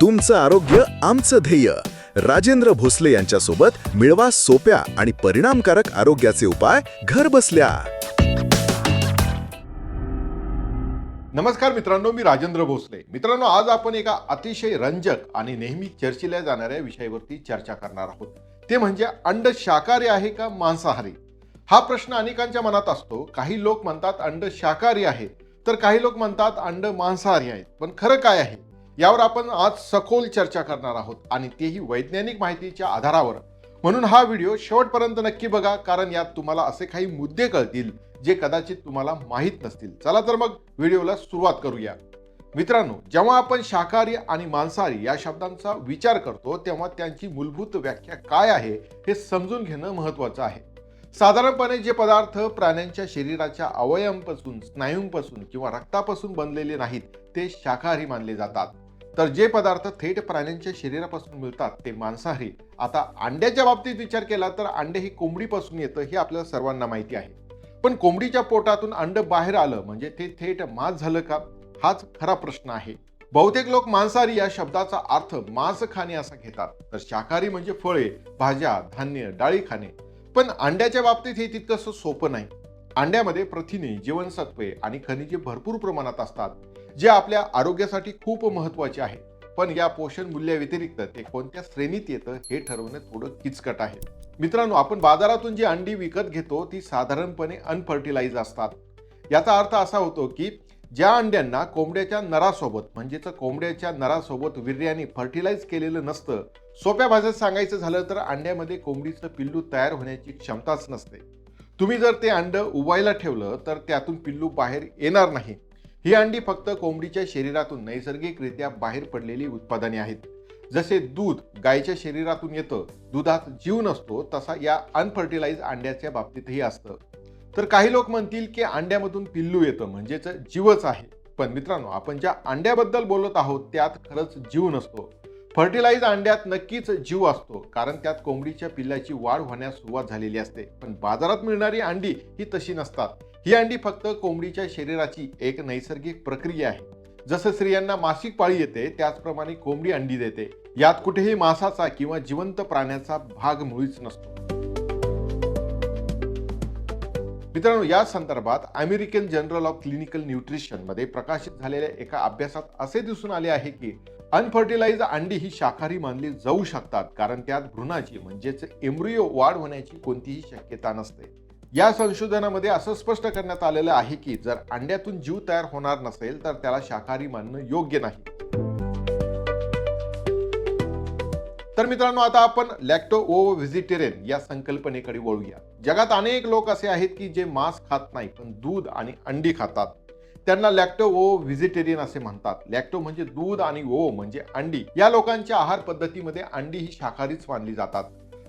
तुमचं आरोग्य आमचं ध्येय. राजेंद्र भोसले यांच्यासोबत मिळवा सोप्या आणि परिणामकारक आरोग्याचे उपाय घर बसल्या. नमस्कार मित्रांनो मी राजेंद्र भोसले. मित्रांनो आज आपण एका अतिशय रंजक आणि नेहमी चर्चेल्या जाणाऱ्या विषयावरती चर्चा करणार आहोत. ते म्हणजे अंड शाकाहारी आहे का मांसाहारी? हा प्रश्न अनेकांच्या मनात असतो. काही लोक म्हणतात अंड शाकाहारी आहे तर काही लोक म्हणतात अंड मांसाहारी आहेत. पण खरं काय आहे? यावर आपण आज सखोल चर्चा करणार आहोत आणि तेही वैज्ञानिक माहितीच्या आधारावर. म्हणून हा व्हिडिओ शेवटपर्यंत नक्की बघा कारण यात तुम्हाला असे काही मुद्दे कळतील जे कदाचित तुम्हाला माहीत नसतील. चला तर मग व्हिडिओला सुरुवात करूया. मित्रांनो जेव्हा आपण शाकाहारी आणि मांसाहारी या शब्दांचा विचार करतो तेव्हा त्यांची मूलभूत व्याख्या काय आहे हे समजून घेणं महत्वाचं आहे. साधारणपणे जे पदार्थ प्राण्यांच्या शरीराच्या अवयवांपासून स्नायूंपासून किंवा रक्तापासून बनलेले नाहीत ते शाकाहारी मानले जातात. तर जे पदार्थ थेट प्राण्यांच्या शरीरापासून मिळतात ते मांसाहारी. आता अंड्याच्या बाबतीत विचार केला तर अंडे हे कोंबडीपासून येतं हे आपल्या सर्वांना माहिती आहे. पण कोंबडीच्या पोटातून अंड बाहेर आलं म्हणजे ते थेट मांस झालं का? हाच खरा प्रश्न आहे. बहुतेक लोक मांसाहारी या शब्दाचा अर्थ मांस खाणे असा घेतात. तर शाकाहारी म्हणजे फळे भाज्या धान्य डाळी खाणे. पण अंड्याच्या बाबतीत हे तितकंसं सोपं नाही. अंड्यामध्ये प्रथिने जीवनसत्वे आणि खनिजे भरपूर प्रमाणात असतात. जे आपल्या आरोग्यासाठी खूप महत्त्वाचे आहे. पण या पोषण मूल्याव्यतिरिक्त ते कोणत्या श्रेणीत येतं हे ठरवणं थोडं किचकट आहे. मित्रांनो आपण बाजारातून जी अंडी विकत घेतो ती साधारणपणे अनफर्टिलाइज असतात. याचा अर्थ असा होतो की ज्या अंड्यांना कोंबड्याच्या नरासोबत म्हणजेच कोंबड्याच्या नरासोबत वीर्याने फर्टिलाइज केलेलं नसतं सोप्या भाषेत सांगायचं झालं तर अंड्यामध्ये कोंबडीचं पिल्लू तयार होण्याची क्षमताच नसते. तुम्ही जर ते अंड उबायला ठेवलं तर त्यातून पिल्लू बाहेर येणार नाही. ही अंडी फक्त कोंबडीच्या शरीरातून नैसर्गिकरित्या बाहेर पडलेली उत्पादने आहेत. जसे दूध गायीच्या शरीरातून येतं दुधात जीव नसतो तसा या अनफर्टिलाइज अंड्याच्या बाबतीतही असतं. तर काही लोक म्हणतील की अंड्यामधून पिल्लू येतं म्हणजेच जीवच आहे. पण मित्रांनो आपण ज्या अंड्याबद्दल बोलत आहोत त्यात खरंच जीव नसतो. फर्टिलाइज अंड्यात नक्कीच जीव असतो कारण त्यात कोंबडीच्या पिल्लाची वाढ होण्यास सुरुवात झालेली असते. पण बाजारात मिळणारी अंडी ही तशी नसतात. ही अंडी फक्त कोंबडीच्या शरीराची एक नैसर्गिक प्रक्रिया आहे. जसं स्त्रियांना मासिक पाळी येते त्याचप्रमाणे कोंबडी अंडी देते. यात कुठेही मांसाचा किंवा जिवंत प्राण्याचा भाग मुळीच नसतो. मित्रांनो या संदर्भात अमेरिकन जर्नल ऑफ क्लिनिकल न्यूट्रिशनमध्ये प्रकाशित झालेल्या एका अभ्यासात असे दिसून आले आहे की अनफर्टिलाइज अंडी ही शाकाहारी मानली जाऊ शकतात कारण त्यात भ्रूणाची म्हणजेच एम्ब्रियो वाढ होण्याची कोणतीही शक्यता नसते. या संशोधनामध्ये असं स्पष्ट करण्यात आलेलं आहे की जर अंड्यातून जीव तयार होणार नसेल तर त्याला शाकाहारी मानणं योग्य नाही. तर मित्रांनो आता आपण लॅक्टो ओ व्हेजिटेरियन या संकल्पनेकडे वळूया. जगात अनेक लोक असे आहेत की जे मांस खात नाही पण दूध आणि अंडी खातात. त्यांना लॅक्टो ओ व्हेजिटेरियन असे म्हणतात. लॅक्टो म्हणजे दूध आणि ओ म्हणजे अंडी. या लोकांच्या आहार पद्धतीमध्ये अंडी ही शाकाहारीच मानली जातात.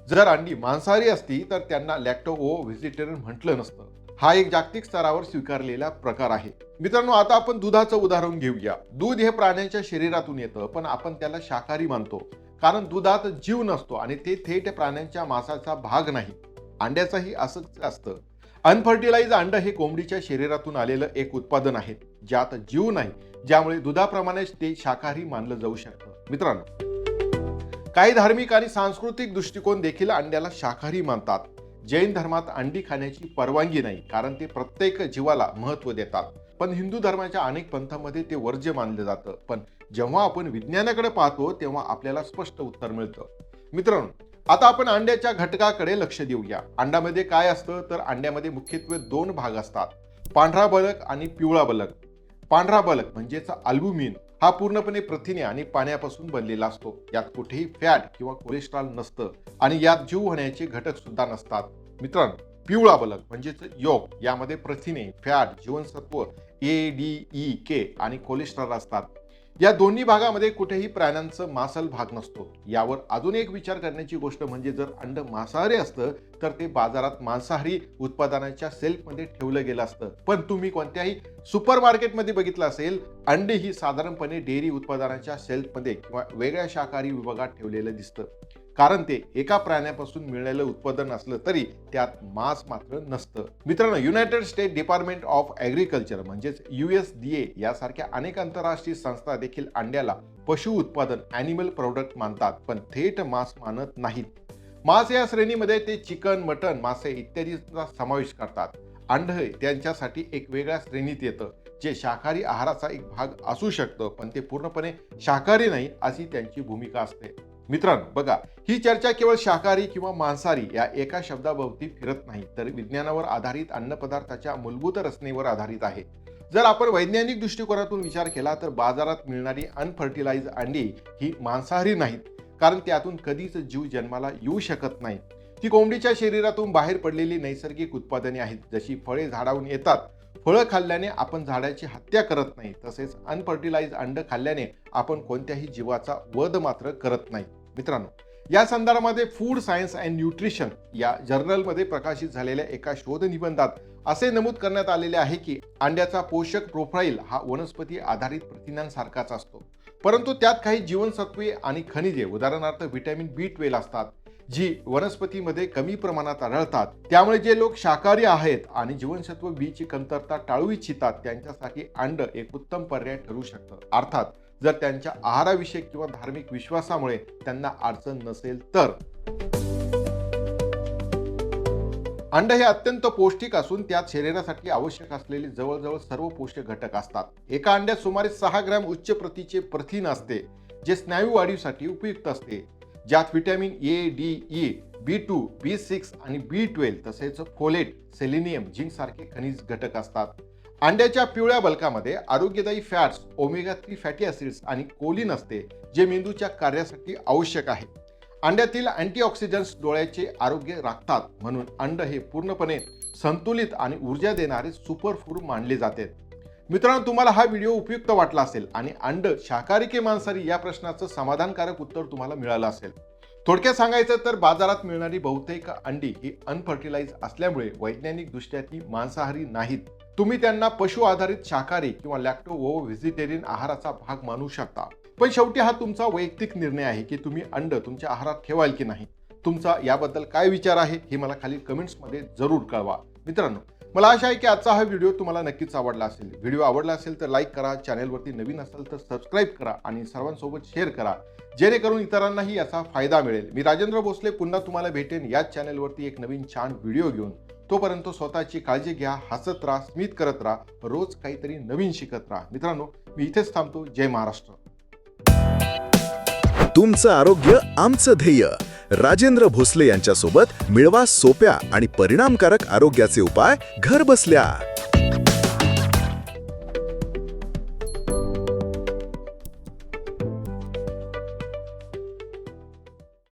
जर अंडी मांसाहारी असती तर त्यांना लॅक्टो ओ व्हेजिटेरियन म्हटलं नसतं. हा एक जागतिक स्तरावर स्वीकारलेला प्रकार आहे. मित्रांनो आता आपण दुधाचं उदाहरण घेऊया. दूध हे प्राण्यांच्या शरीरातून येतं पण आपण त्याला शाकाहारी मानतो. कारण दुधात जीव नसतो आणि ते थेट प्राण्यांच्या मांसाचा भाग नाही. अंड्याचाही असंच असतं. अनफर्टिलाइज अंड हे कोंबडीच्या शरीरातून आलेलं एक उत्पादन आहे ज्यात जीव नाही ज्यामुळे दुधाप्रमाणेच ते शाकाहारी मानलं जाऊ शकतं. मित्रांनो काही धार्मिक आणि सांस्कृतिक दृष्टिकोन देखील अंड्याला शाकाहारी मानतात. जैन धर्मात अंडी खाण्याची परवानगी नाही कारण ते प्रत्येक जीवाला महत्त्व देतात. पण हिंदू धर्माच्या अनेक पंथांमध्ये ते वर्ज्य मानलं जातं. पण जेव्हा आपण विज्ञानाकडे पाहतो तेव्हा आपल्याला स्पष्ट उत्तर मिळतं. मित्रांनो आता आपण अंड्याच्या घटकाकडे लक्ष देऊया. अंड्यामध्ये काय असतं? तर अंड्यामध्ये मुख्यत्वे दोन भाग असतात. पांढरा बलक आणि पिवळा बलक. पांढरा बलक म्हणजेच अल्बुमिन हा पूर्णपणे प्रथिने आणि पाण्यापासून बनलेला असतो. यात कुठेही फॅट किंवा कोलेस्ट्रॉल नसतं आणि यात जीव होण्याचे घटक सुद्धा नसतात. मित्रांनो पिवळा बलक म्हणजेच योग यामध्ये प्रथिने फॅट जीवनसत्व ए डी ई के आणि कोलेस्ट्रॉल असतात. या दोन्ही भागामध्ये कुठेही प्राण्यांचं मांसल भाग नसतो. यावर अजून एक विचार करण्याची गोष्ट म्हणजे जर अंड मांसाहारी असतं तर ते बाजारात मांसाहारी उत्पादनाच्या सेल्फमध्ये ठेवलं गेलं असतं. पण तुम्ही कोणत्याही सुपर मार्केटमध्ये बघितलं असेल अंडे ही साधारणपणे डेअरी उत्पादनाच्या सेल्फमध्ये किंवा वेगळ्या शाकाहारी विभागात ठेवलेलं दिसतं. कारण ते एका प्राण्यापासून मिळालेलं उत्पादन असलं तरी त्यात मास मात्र नसतं. मित्रांनो United State department of agriculture म्हणजेच यूएस डी ए यासारख्या अनेक आंतरराष्ट्रीय संस्था देखील अंड्याला पशु उत्पादन ॲनिमल प्रोडक्ट मानतात पण थेट मांस मानत नाहीत. मांस या श्रेणीमध्ये ते चिकन मटन मासे इत्यादीचा समावेश करतात. अंड हे त्यांच्यासाठी एक वेगळ्या श्रेणीत येतं जे शाकाहारी आहाराचा एक भाग असू शकतं पण ते पूर्णपणे शाकाहारी नाही अशी त्यांची भूमिका असते. मित्रांनो बघा ही चर्चा केवळ शाकाहारी किंवा मांसाहारी या एका शब्दाभोवती फिरत नाही तर विज्ञानावर आधारित अन्नपदार्थाच्या मूलभूत रचनेवर आधारित आहे. जर आपण वैज्ञानिक दृष्टिकोनातून विचार केला तर बाजारात मिळणारी अनफर्टिलाइज अंडी ही मांसाहारी नाहीत कारण त्यातून कधीच जीव जन्माला येऊ शकत नाही. ती कोंबडीच्या शरीरातून बाहेर पडलेली नैसर्गिक उत्पादने आहेत जशी फळे झाडावून येतात. फळं खाल्ल्याने आपण झाडाची हत्या करत नाही तसेच अनफर्टिलाइज अंड खाल्ल्याने आपण कोणत्याही जीवाचा वध मात्र करत नाही. मित्रांनो या संदर्भामध्ये फूड सायन्स अँड न्यूट्रिशन या जर्नलमध्ये प्रकाशित झालेल्या एका शोध निबंधात असे नमूद करण्यात आलेले आहे की अंड्याचा पोषक प्रोफाईल हा वनस्पती आधारित प्रथिनांसारखाच असतो. परंतु त्यात काही जीवनसत्वे आणि खनिजे उदाहरणार्थ व्हिटॅमिन बी ट्वेल्व असतात जी वनस्पतीमध्ये कमी प्रमाणात आढळतात. त्यामुळे जे लोक शाकाहारी आहेत आणि जीवनसत्व बी ची कमतरता टाळू इच्छितात त्यांच्यासाठी अंड एक उत्तम पर्याय ठरू शकतं. अर्थात जर त्यांच्या आहाराविषयक किंवा धार्मिक विश्वासामुळे त्यांना अडचण नसेल तर. अंड हे अत्यंत पौष्टिक असून त्यात शरीरासाठी आवश्यक असलेले जवळजवळ सर्व पोषक घटक असतात. एका अंड्यात सुमारे सहा ग्रॅम उच्च प्रतीचे प्रथिन असते जे स्नायू वाढीसाठी उपयुक्त असते. ज्यात vitamin A D E B two B six आणि बी ट्वेल्व तसेच फोलेट सेलेनियम जिंक सारखे खनिज घटक असतात. अंड्याच्या पिवळ्या बल्कामध्ये आरोग्यदायी fats omega three fatty acids आणि कोलिन असते जे मेंदूच्या कार्यासाठी आवश्यक आहे. अंड्यातील अँटीऑक्सिडंट्स डोळ्याचे आरोग्य राखतात म्हणून अंड हे पूर्णपणे संतुलित आणि ऊर्जा देणारे सुपर फूड मानले जाते. मित्रांनो तुम्हाला हा व्हिडिओ उपयुक्त वाटला असेल आणि अंड शाकाहारी की मांसाहारी या प्रश्नाचं समाधानकारक उत्तर तुम्हाला मिळालं असेल. थोडक्यात सांगायचं तर बाजारात मिळणारी बहुतेक अंडी ही अनफर्टिलाइज असल्यामुळे वैज्ञानिकदृष्ट्या ती मांसाहारी नाहीत. तुम्ही त्यांना पशु आधारित शाकाहारी किंवा लॅक्टो व व्हेजिटेरियन आहाराचा भाग मानू शकता. पण शेवटी हा तुमचा वैयक्तिक निर्णय आहे की तुम्ही अंड तुमच्या आहारात ठेवाल की नाही. तुमचा याबद्दल काय विचार आहे हे मला खाली कमेंट्समध्ये जरूर कळवा. मित्रांनो मला आशा आहे की आजचा हा व्हिडिओ तुम्हाला नक्कीच आवडला असेल. व्हिडिओ आवडला असेल तर लाईक करा चॅनेलवरती नवीन असेल तर सबस्क्राईब करा आणि सर्वांसोबत शेअर करा. जेणेकरून इतरांनाही याचा फायदा मिळेल. मी राजेंद्र भोसले पुन्हा तुम्हाला भेटेन याच चॅनेलवरती एक नवीन छान व्हिडिओ घेऊन. तोपर्यंत स्वतःची काळजी घ्या हसत राहा स्मित करत राहा. रोज काहीतरी नवीन शिकत राहा. मित्रांनो मी इथेच थांबतो. जय महाराष्ट्र. तुमचं आरोग्य आमचं ध्येय. राजेंद्र भोसले यांच्यासोबत मिळवा सोप्या आणि परिणामकारक आरोग्याचे उपाय. घर बसल्या.